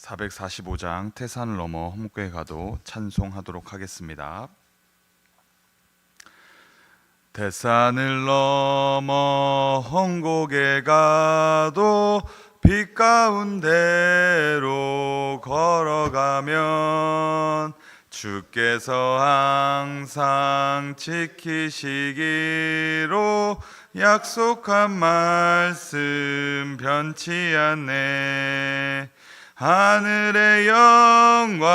445장 태산을 넘어 험교에 가도 찬송하도록 하겠습니다. 태산을 넘어 험곡에 가도 빛 가운데로 걸어가면 주께서 항상 지키시기로 약속한 말씀 변치 않네 하늘의 영광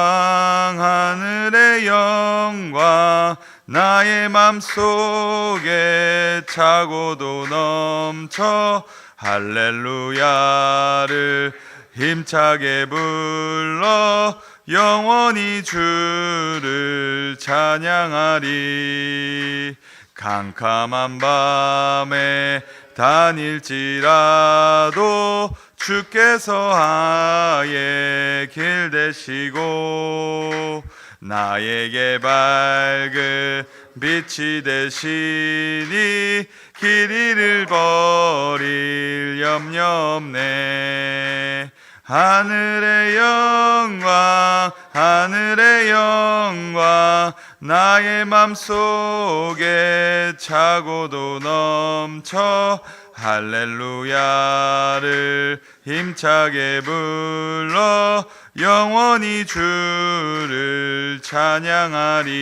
하늘의 영광 나의 맘속에 차고도 넘쳐 할렐루야를 힘차게 불러 영원히 주를 찬양하리. 캄캄한 밤에 다닐지라도 주께서 아예 길 되시고 나에게 밝은 빛이 되시니 길 잃을 버릴 염려 없네. 하늘의 영광 하늘의 영광 나의 맘속에 차고도 넘쳐 할렐루야를 힘차게 불러 영원히 주를 찬양하리.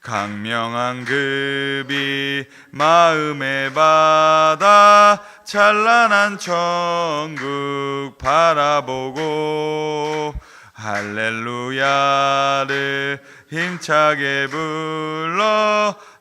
강명한 급이 마음에 받아 찬란한 천국 바라보고 할렐루야를 힘차게 불러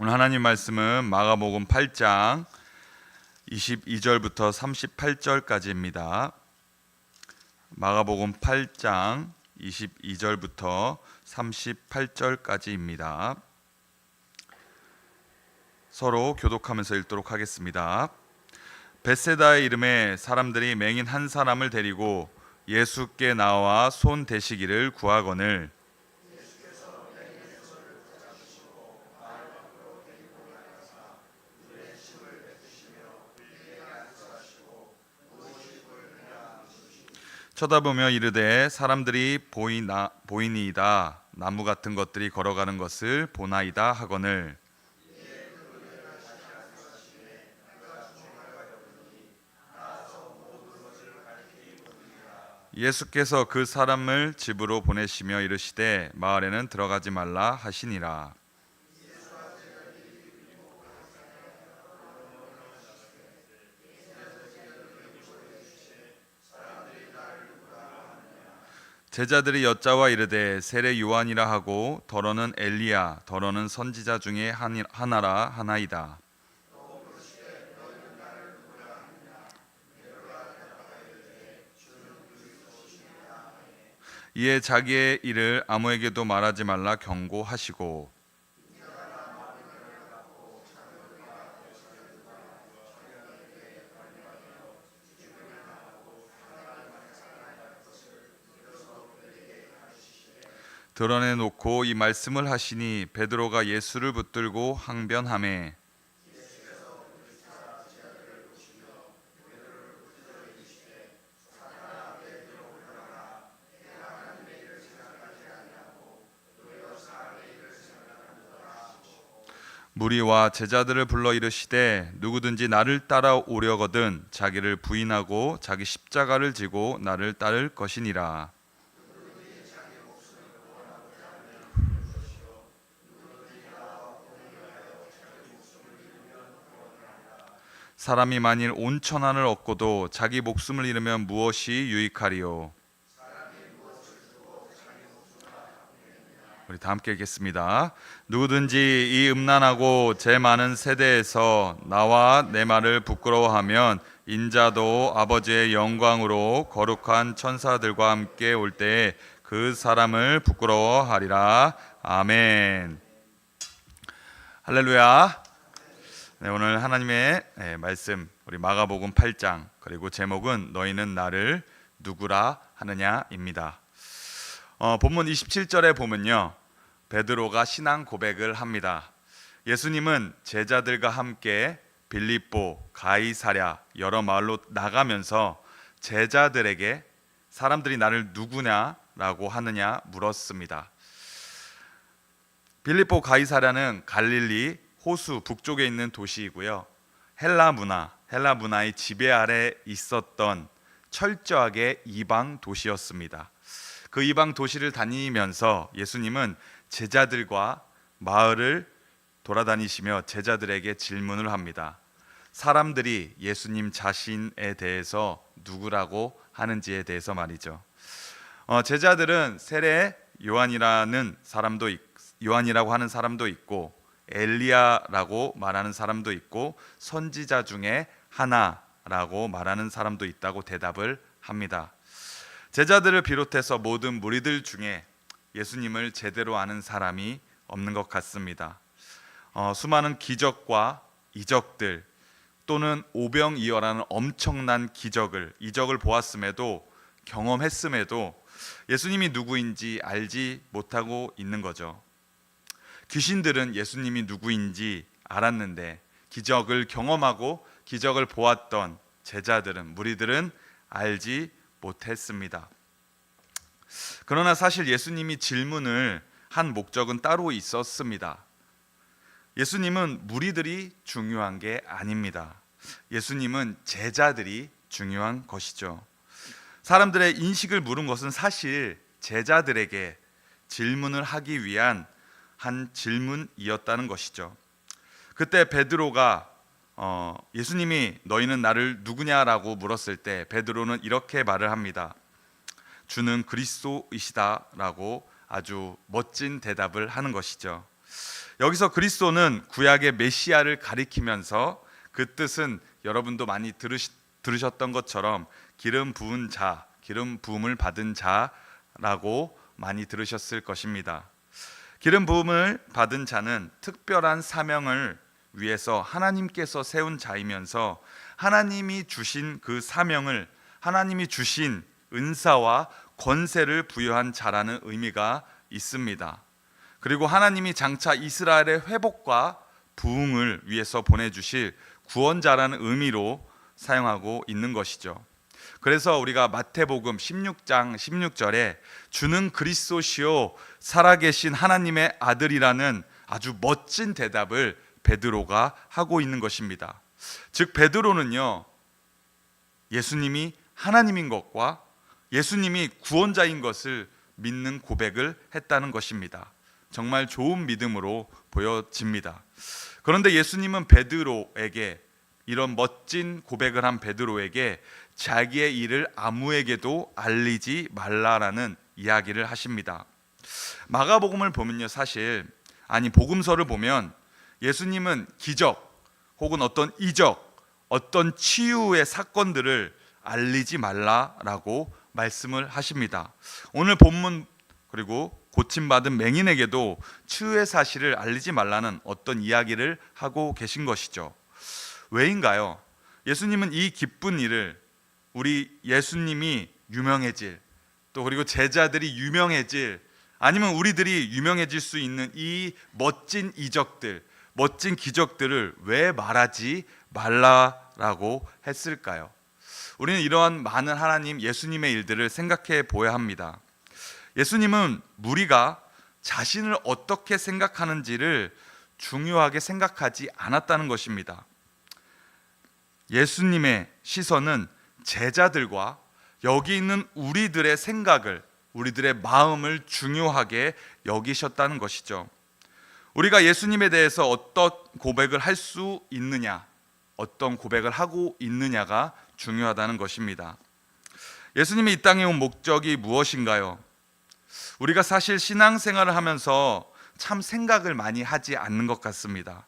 오늘 하나님 말씀은 마가복음 8장 22절부터 38절까지입니다. 마가복음 8장 22절부터 38절까지입니다. 서로 교독하면서 읽도록 하겠습니다. 베세다의 이름에 사람들이 맹인 한 사람을 데리고 예수께 나와 손 대시기를 구하거늘 쳐다보며 이르되 사람들이 보이나 보이니이다. 나무 같은 것들이 걸어가는 것을 보나이다 하거늘. 예수께서 그 사람을 집으로 보내시며 이르시되 마을에는 들어가지 말라 하시니라 제자들이 여짜와 이르되 세례 요한이라 하고 더러는 엘리야 더러는 선지자 중에 한- 하나라 하나이다. 이에 자기의 일을 아무에게도 말하지 말라 경고하시고 드러내 놓고 이 말씀을 하시니 베드로가 예수를 붙들고 항변하매 무리와 제자들을 불러 이르시되 누구든지 나를 따라 오려거든 자기를 부인하고 자기 십자가를 지고 나를 따를 것이니라 사람이 만일 온 천하를 얻고도 자기 목숨을 잃으면 무엇이 유익하리요 우리 다 함께 읽겠습니다. 누구든지 이 음란하고 제 많은 세대에서 나와 내 말을 부끄러워하면 인자도 아버지의 영광으로 거룩한 천사들과 함께 올 때에 그 사람을 부끄러워하리라. 아멘. 할렐루야. 네, 오늘 하나님의 네, 말씀 우리 마가복음 8장 그리고 제목은 너희는 나를 누구라 하느냐입니다. 어, 본문 27절에 보면요. 베드로가 신앙 고백을 합니다. 예수님은 제자들과 함께 빌립보, 가이사랴 여러 마을로 나가면서 제자들에게 사람들이 나를 누구냐라고 하느냐 물었습니다. 빌립보 가이사랴는 갈릴리 호수 북쪽에 있는 도시이고요. 헬라 문화, 헬라 문화의 지배 아래 있었던 철저하게 이방 도시였습니다. 그 이방 도시를 다니면서 예수님은 제자들과 마을을 돌아다니시며 제자들에게 질문을 합니다. 사람들이 예수님 자신에 대해서 누구라고 하는지에 대해서 말이죠. 어, 제자들은 세례 요한이라는 사람도 있, 요한이라고 하는 사람도 있고 엘리야라고 말하는 사람도 있고 선지자 중에 하나라고 말하는 사람도 있다고 대답을 합니다. 제자들을 비롯해서 모든 무리들 중에 예수님을 제대로 아는 사람이 없는 것 같습니다. 어, 수많은 기적과 이적들 또는 오병이어라는 엄청난 기적을 이적을 보았음에도 경험했음에도 예수님이 누구인지 알지 못하고 있는 거죠. 귀신들은 예수님이 누구인지 알았는데 기적을 경험하고 기적을 보았던 제자들은 무리들은 알지 못했습니다. 그러나 사실 예수님이 질문을 한 목적은 따로 있었습니다. 예수님은 무리들이 중요한 게 아닙니다. 예수님은 제자들이 중요한 것이죠. 사람들의 인식을 물은 것은 사실 제자들에게 질문을 하기 위한 한 질문이었다는 것이죠. 그때 베드로가 어, 예수님이 너희는 나를 누구냐라고 물었을 때 베드로는 이렇게 말을 합니다. 주는 그리스도이시다라고 아주 멋진 대답을 하는 것이죠. 여기서 그리스도는 구약의 메시아를 가리키면서 그 뜻은 여러분도 많이 들으시, 들으셨던 것처럼 기름 부은 자, 기름 부음을 받은 자라고 많이 들으셨을 것입니다. 기름 부음을 받은 자는 특별한 사명을 위해서 하나님께서 세운 자이면서 하나님이 주신 그 사명을 하나님이 주신 은사와 권세를 부여한 자라는 의미가 있습니다. 그리고 하나님이 장차 이스라엘의 회복과 부흥을 위해서 보내주실 구원자라는 의미로 사용하고 있는 것이죠. 그래서 우리가 마태복음 16장 16절에 주는 그리스도시요 살아계신 하나님의 아들이라는 아주 멋진 대답을 베드로가 하고 있는 것입니다. 즉 베드로는요 예수님이 하나님인 것과 예수님이 구원자인 것을 믿는 고백을 했다는 것입니다. 정말 좋은 믿음으로 보여집니다. 그런데 예수님은 베드로에게 이런 멋진 고백을 한 베드로에게 자기의 일을 아무에게도 알리지 말라라는 이야기를 하십니다. 마가복음을 보면요, 사실 아니 복음서를 보면 예수님은 기적 혹은 어떤 이적, 어떤 치유의 사건들을 알리지 말라라고 말씀을 하십니다. 오늘 본문 그리고 고침받은 맹인에게도 치유의 사실을 알리지 말라는 어떤 이야기를 하고 계신 것이죠. 왜인가요? 예수님은 이 기쁜 일을 우리 예수님이 유명해질 또 그리고 제자들이 유명해질 아니면 우리들이 유명해질 수 있는 이 멋진 이적들, 멋진 기적들을 왜 말하지 말라라고 했을까요? 우리는 이러한 많은 하나님 예수님의 일들을 생각해 보아야 합니다. 예수님은 무리가 자신을 어떻게 생각하는지를 중요하게 생각하지 않았다는 것입니다. 예수님의 시선은 제자들과 여기 있는 우리들의 생각을 우리들의 마음을 중요하게 여기셨다는 것이죠. 우리가 예수님에 대해서 어떤 고백을 할 수 있느냐, 어떤 고백을 하고 있느냐가 중요하다는 것입니다. 예수님이 이 땅에 온 목적이 무엇인가요? 우리가 사실 신앙생활을 하면서 참 생각을 많이 하지 않는 것 같습니다.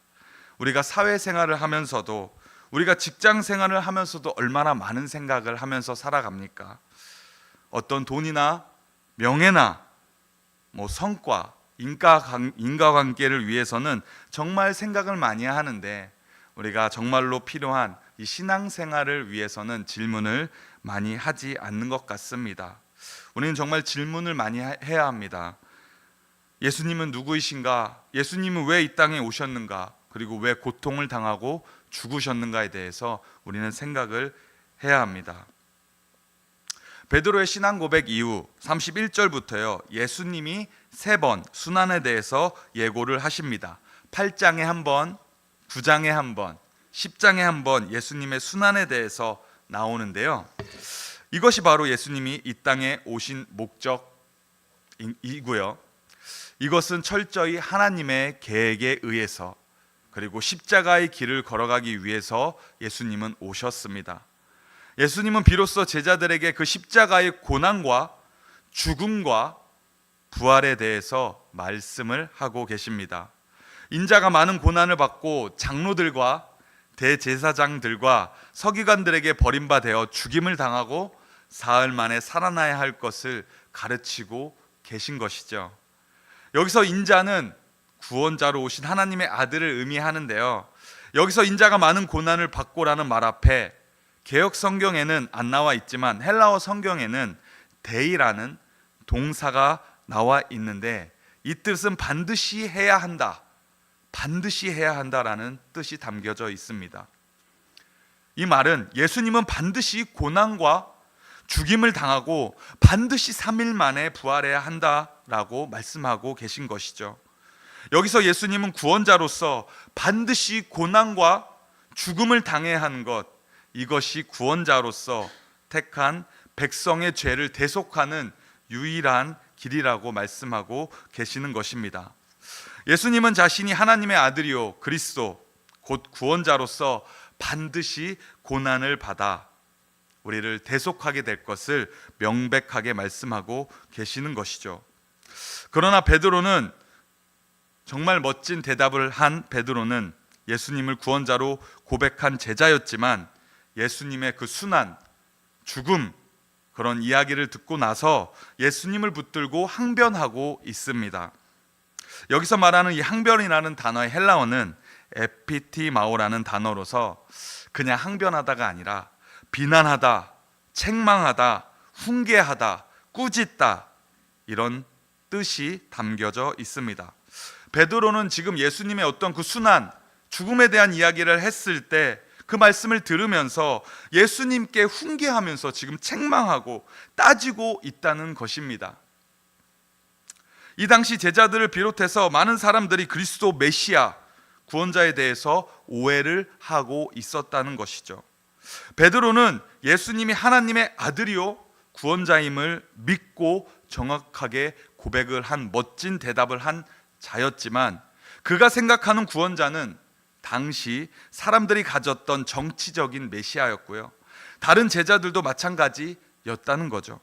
우리가 사회생활을 하면서도 우리가 직장 생활을 하면서도 얼마나 많은 생각을 하면서 살아갑니까? 어떤 돈이나 명예나 뭐 성과, 인과 인과관계를 위해서는 정말 생각을 많이 하는데 우리가 정말로 필요한 이 신앙생활을 위해서는 질문을 많이 하지 않는 것 같습니다. 우리는 정말 질문을 많이 하- 해야 합니다. 예수님은 누구이신가? 예수님은 왜 이 땅에 오셨는가? 그리고 왜 고통을 당하고 죽으셨는가에 대해서 우리는 생각을 해야 합니다. 베드로의 신앙 고백 이후 31절부터요. 예수님이 세 번 순환에 대해서 예고를 하십니다. 8장에 한 번, 9장에 한 번, 10장에 한 번 예수님의 순환에 대해서 나오는데요. 이것이 바로 예수님이 이 땅에 오신 목적이고요. 이것은 철저히 하나님의 계획에 의해서 그리고 십자가의 길을 걸어가기 위해서 예수님은 오셨습니다. 예수님은 비로소 제자들에게 그 십자가의 고난과 죽음과 부활에 대해서 말씀을 하고 계십니다. 인자가 많은 고난을 받고 장로들과 대제사장들과 서기관들에게 버림받아 죽임을 당하고 사흘 만에 살아나야 할 것을 가르치고 계신 것이죠. 여기서 인자는 구원자로 오신 하나님의 아들을 의미하는데요. 여기서 인자가 많은 고난을 받고라는 말 앞에 개혁 성경에는 안 나와 있지만 헬라어 성경에는 데이라는 동사가 나와 있는데 이 뜻은 반드시 해야 한다. 반드시 해야 한다라는 뜻이 담겨져 있습니다. 이 말은 예수님은 반드시 고난과 죽임을 당하고 반드시 3일 만에 부활해야 한다라고 말씀하고 계신 것이죠. 여기서 예수님은 구원자로서 반드시 고난과 죽음을 당해야 하는 것 이것이 구원자로서 택한 백성의 죄를 대속하는 유일한 길이라고 말씀하고 계시는 것입니다. 예수님은 자신이 하나님의 아들이요 그리스도 곧 구원자로서 반드시 고난을 받아 우리를 대속하게 될 것을 명백하게 말씀하고 계시는 것이죠. 그러나 베드로는 정말 멋진 대답을 한 베드로는 예수님을 구원자로 고백한 제자였지만 예수님의 그 순환, 죽음 그런 이야기를 듣고 나서 예수님을 붙들고 항변하고 있습니다. 여기서 말하는 이 항변이라는 단어의 헬라어는 에피티마오라는 단어로서 그냥 항변하다가 아니라 비난하다, 책망하다, 훈계하다, 꾸짖다 이런 뜻이 담겨져 있습니다. 베드로는 지금 예수님의 어떤 그 순환, 죽음에 대한 이야기를 했을 때 그 말씀을 들으면서 예수님께 훈계하면서 지금 책망하고 따지고 있다는 것입니다. 이 당시 제자들을 비롯해서 많은 사람들이 그리스도 메시아 구원자에 대해서 오해를 하고 있었다는 것이죠. 베드로는 예수님이 하나님의 아들이요 구원자임을 믿고 정확하게 고백을 한 멋진 대답을 한 자였지만 그가 생각하는 구원자는 당시 사람들이 가졌던 정치적인 메시아였고요. 다른 제자들도 마찬가지였다는 거죠.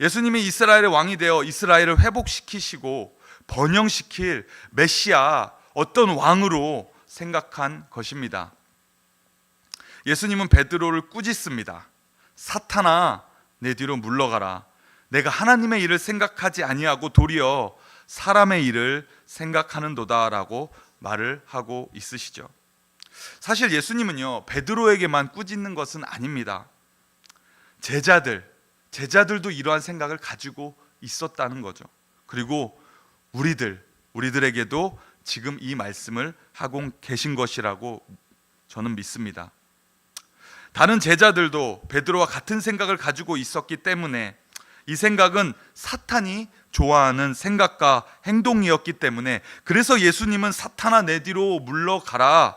예수님이 이스라엘의 왕이 되어 이스라엘을 회복시키시고 번영시킬 메시아 어떤 왕으로 생각한 것입니다. 예수님은 베드로를 꾸짖습니다. 사탄아 내 뒤로 물러가라. 내가 하나님의 일을 생각하지 아니하고 도리어 사람의 일을 생각하는도다라고 말을 하고 있으시죠. 사실 예수님은요 베드로에게만 꾸짖는 것은 아닙니다. 제자들 제자들도 이러한 생각을 가지고 있었다는 거죠. 그리고 우리들 우리들에게도 지금 이 말씀을 하고 계신 것이라고 저는 믿습니다. 다른 제자들도 베드로와 같은 생각을 가지고 있었기 때문에 이 생각은 사탄이 좋아하는 생각과 행동이었기 때문에 그래서 예수님은 사탄아 내 뒤로 물러가라.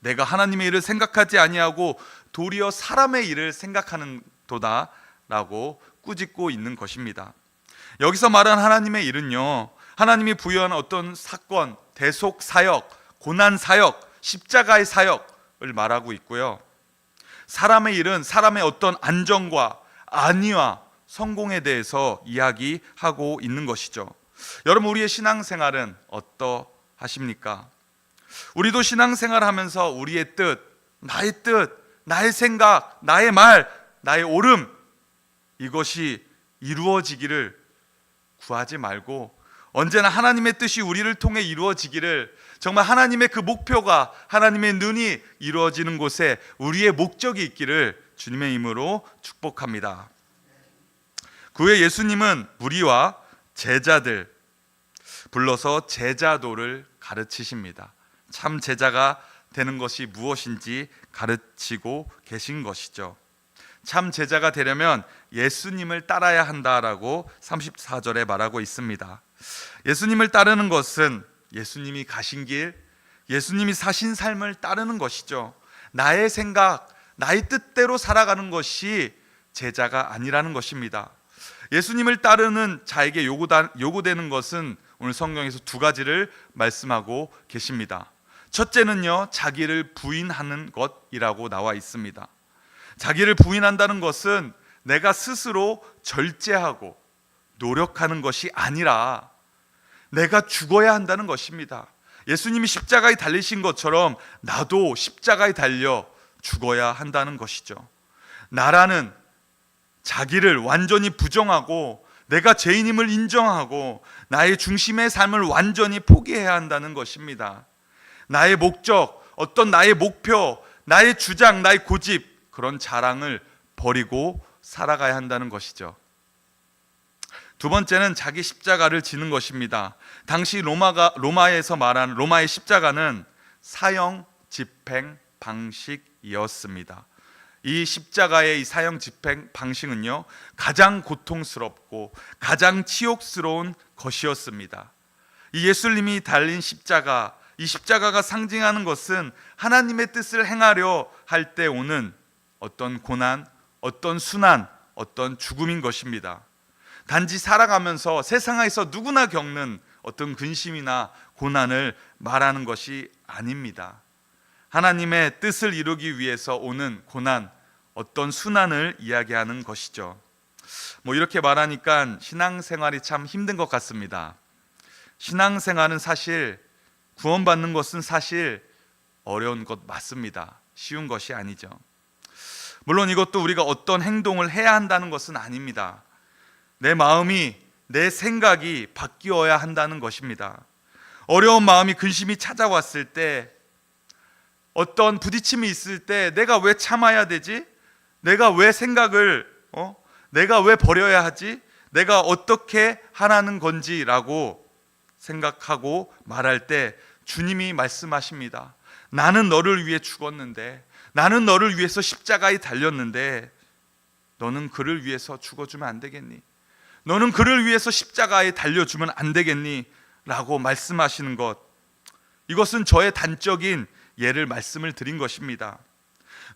내가 하나님의 일을 생각하지 아니하고 도리어 사람의 일을 생각하는 도다라고 꾸짖고 있는 것입니다. 여기서 말한 하나님의 일은요. 하나님이 부여한 어떤 사건, 대속 사역, 고난 사역, 십자가의 사역을 말하고 있고요. 사람의 일은 사람의 어떤 안정과 안위와 성공에 대해서 이야기하고 있는 것이죠. 여러분 우리의 신앙생활은 어떠하십니까? 우리도 신앙생활 하면서 우리의 뜻, 나의 뜻, 나의 생각, 나의 말, 나의 옳음 이것이 이루어지기를 구하지 말고 언제나 하나님의 뜻이 우리를 통해 이루어지기를 정말 하나님의 그 목표가 하나님의 눈이 이루어지는 곳에 우리의 목적이 있기를 주님의 이름으로 축복합니다. 그 후에 예수님은 무리와 제자들 불러서 제자도를 가르치십니다. 참 제자가 되는 것이 무엇인지 가르치고 계신 것이죠. 참 제자가 되려면 예수님을 따라야 한다라고 34절에 말하고 있습니다. 예수님을 따르는 것은 예수님이 가신 길, 예수님이 사신 삶을 따르는 것이죠. 나의 생각, 나의 뜻대로 살아가는 것이 제자가 아니라는 것입니다. 예수님을 따르는 자에게 요구되는 것은 오늘 성경에서 두 가지를 말씀하고 계십니다. 첫째는요, 자기를 부인하는 것이라고 나와 있습니다. 자기를 부인한다는 것은 내가 스스로 절제하고 노력하는 것이 아니라 내가 죽어야 한다는 것입니다. 예수님이 십자가에 달리신 것처럼 나도 십자가에 달려 죽어야 한다는 것이죠. 나라는 자기를 완전히 부정하고 내가 죄인임을 인정하고 나의 중심의 삶을 완전히 포기해야 한다는 것입니다. 나의 목적, 어떤 나의 목표, 나의 주장, 나의 고집 그런 자랑을 버리고 살아가야 한다는 것이죠. 두 번째는 자기 십자가를 지는 것입니다. 당시 로마가 로마에서 말하는 로마의 십자가는 사형 집행 방식이었습니다. 이 십자가의 이 사형 집행 방식은요 가장 고통스럽고 가장 치욕스러운 것이었습니다. 이 예수님이 달린 십자가, 이 십자가가 상징하는 것은 하나님의 뜻을 행하려 할 때 오는 어떤 고난, 어떤 순환, 어떤 죽음인 것입니다. 단지 살아가면서 세상에서 누구나 겪는 어떤 근심이나 고난을 말하는 것이 아닙니다. 하나님의 뜻을 이루기 위해서 오는 고난, 어떤 순환을 이야기하는 것이죠. 뭐 이렇게 말하니까 신앙생활이 참 힘든 것 같습니다. 신앙생활은 사실 구원받는 것은 사실 어려운 것 맞습니다. 쉬운 것이 아니죠. 물론 이것도 우리가 어떤 행동을 해야 한다는 것은 아닙니다. 내 마음이 내 생각이 바뀌어야 한다는 것입니다. 어려운 마음이 근심이 찾아왔을 때 어떤 부딪힘이 있을 때 내가 왜 참아야 되지? 내가 왜 생각을 어? 내가 왜 버려야 하지? 내가 어떻게 하라는 건지라고 생각하고 말할 때 주님이 말씀하십니다. 나는 너를 위해 죽었는데 나는 너를 위해서 십자가에 달렸는데 너는 그를 위해서 죽어주면 안 되겠니? 너는 그를 위해서 십자가에 달려주면 안 되겠니? 라고 말씀하시는 것. 이것은 저의 단적인 예를 말씀을 드린 것입니다.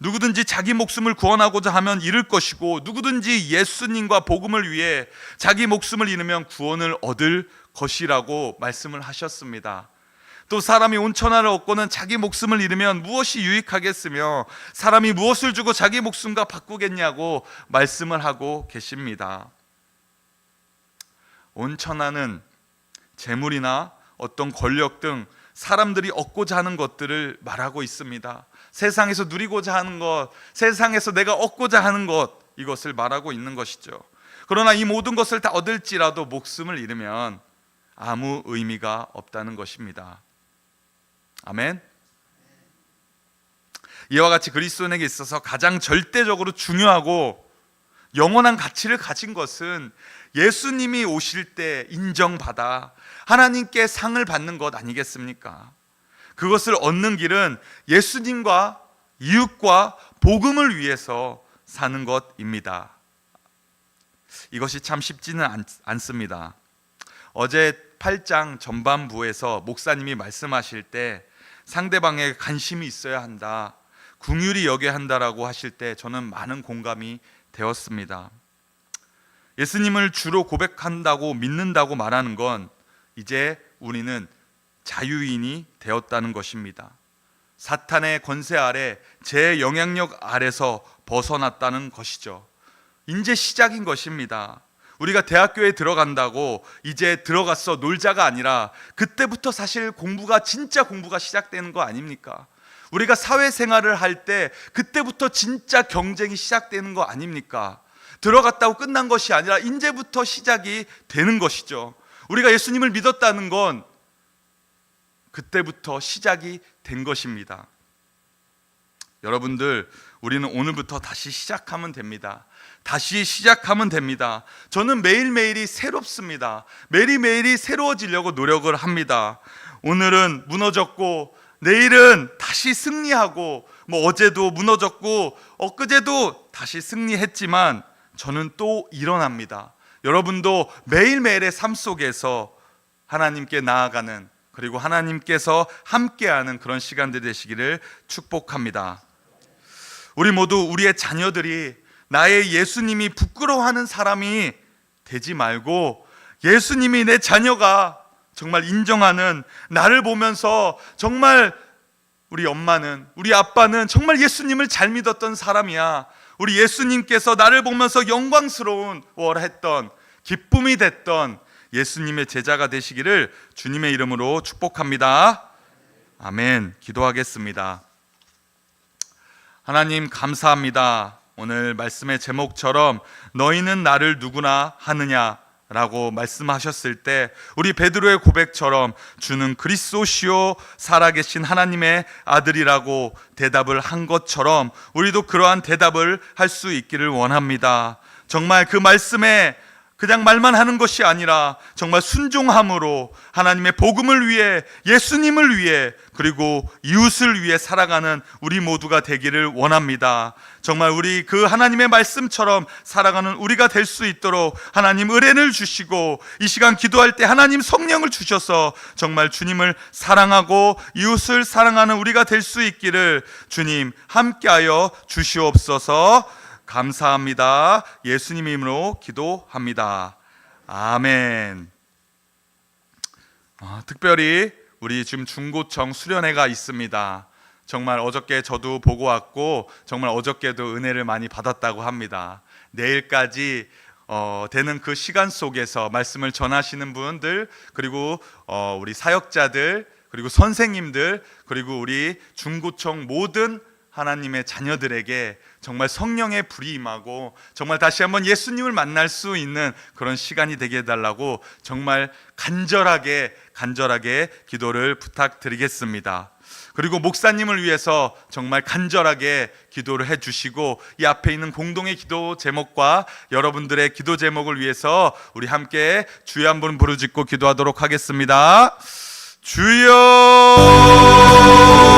누구든지 자기 목숨을 구원하고자 하면 잃을 것이고 누구든지 예수님과 복음을 위해 자기 목숨을 잃으면 구원을 얻을 것이라고 말씀을 하셨습니다. 또 사람이 온 천하를 얻고는 자기 목숨을 잃으면 무엇이 유익하겠으며 사람이 무엇을 주고 자기 목숨과 바꾸겠냐고 말씀을 하고 계십니다. 온 천하는 재물이나 어떤 권력 등 사람들이 얻고자 하는 것들을 말하고 있습니다. 세상에서 누리고자 하는 것, 세상에서 내가 얻고자 하는 것, 이것을 말하고 있는 것이죠. 그러나 이 모든 것을 다 얻을지라도 목숨을 잃으면 아무 의미가 없다는 것입니다. 아멘. 이와 같이 그리스도인에게 있어서 가장 절대적으로 중요하고 영원한 가치를 가진 것은 예수님이 오실 때 인정받아 하나님께 상을 받는 것 아니겠습니까? 그것을 얻는 길은 예수님과 이웃과 복음을 위해서 사는 것입니다. 이것이 참 쉽지는 않, 않습니다. 어제 8장 전반부에서 목사님이 말씀하실 때 상대방에게 관심이 있어야 한다. 궁율이 여겨야 한다라고 하실 때 저는 많은 공감이 되었습니다. 예수님을 주로 고백한다고 믿는다고 말하는 건 이제 우리는 자유인이 되었다는 것입니다. 사탄의 권세 아래 제 영향력 아래서 벗어났다는 것이죠. 이제 시작인 것입니다. 우리가 대학교에 들어간다고 이제 들어갔어 놀자가 아니라 그때부터 사실 공부가 진짜 공부가 시작되는 거 아닙니까? 우리가 사회생활을 할 때 그때부터 진짜 경쟁이 시작되는 거 아닙니까? 들어갔다고 끝난 것이 아니라 이제부터 시작이 되는 것이죠. 우리가 예수님을 믿었다는 건 그때부터 시작이 된 것입니다. 여러분들, 우리는 오늘부터 다시 시작하면 됩니다. 다시 시작하면 됩니다. 저는 매일매일이 새롭습니다. 매일매일이 새로워지려고 노력을 합니다. 오늘은 무너졌고, 내일은 다시 승리하고, 뭐 어제도 무너졌고, 엊그제도 다시 승리했지만, 저는 또 일어납니다. 여러분도 매일매일의 삶 속에서 하나님께 나아가는 그리고 하나님께서 함께하는 그런 시간들이 되시기를 축복합니다. 우리 모두 우리의 자녀들이 나의 예수님이 부끄러워하는 사람이 되지 말고 예수님이 내 자녀가 정말 인정하는 나를 보면서 정말 우리 엄마는 우리 아빠는 정말 예수님을 잘 믿었던 사람이야. 우리 예수님께서 나를 보면서 영광스러운 월했던 기쁨이 됐던 예수님의 제자가 되시기를 주님의 이름으로 축복합니다. 아멘. 기도하겠습니다. 하나님 감사합니다. 오늘 말씀의 제목처럼 너희는 나를 누구나 하느냐 라고 말씀하셨을 때 우리 베드로의 고백처럼 주는 그리스도시요 살아계신 하나님의 아들이라고 대답을 한 것처럼 우리도 그러한 대답을 할 수 있기를 원합니다. 정말 그 말씀에 그냥 말만 하는 것이 아니라 정말 순종함으로 하나님의 복음을 위해 예수님을 위해 그리고 이웃을 위해 살아가는 우리 모두가 되기를 원합니다. 정말 우리 그 하나님의 말씀처럼 살아가는 우리가 될 수 있도록 하나님 은혜를 주시고 이 시간 기도할 때 하나님 성령을 주셔서 정말 주님을 사랑하고 이웃을 사랑하는 우리가 될 수 있기를 주님 함께하여 주시옵소서. 감사합니다. 예수님 이름으로 기도합니다. 아멘. 아, 특별히 우리 지금 중고청 수련회가 있습니다. 정말 어저께 저도 보고 왔고 정말 어저께도 은혜를 많이 받았다고 합니다. 내일까지 어, 되는 그 시간 속에서 말씀을 전하시는 분들 그리고 어, 우리 사역자들 그리고 선생님들 그리고 우리 중고청 모든 하나님의 자녀들에게 정말 성령의 불이 임하고 정말 다시 한번 예수님을 만날 수 있는 그런 시간이 되게 해달라고 정말 간절하게 간절하게 기도를 부탁드리겠습니다. 그리고 목사님을 위해서 정말 간절하게 기도를 해주시고 이 앞에 있는 공동의 기도 제목과 여러분들의 기도 제목을 위해서 우리 함께 주여 한번 부르짖고 기도하도록 하겠습니다. 주여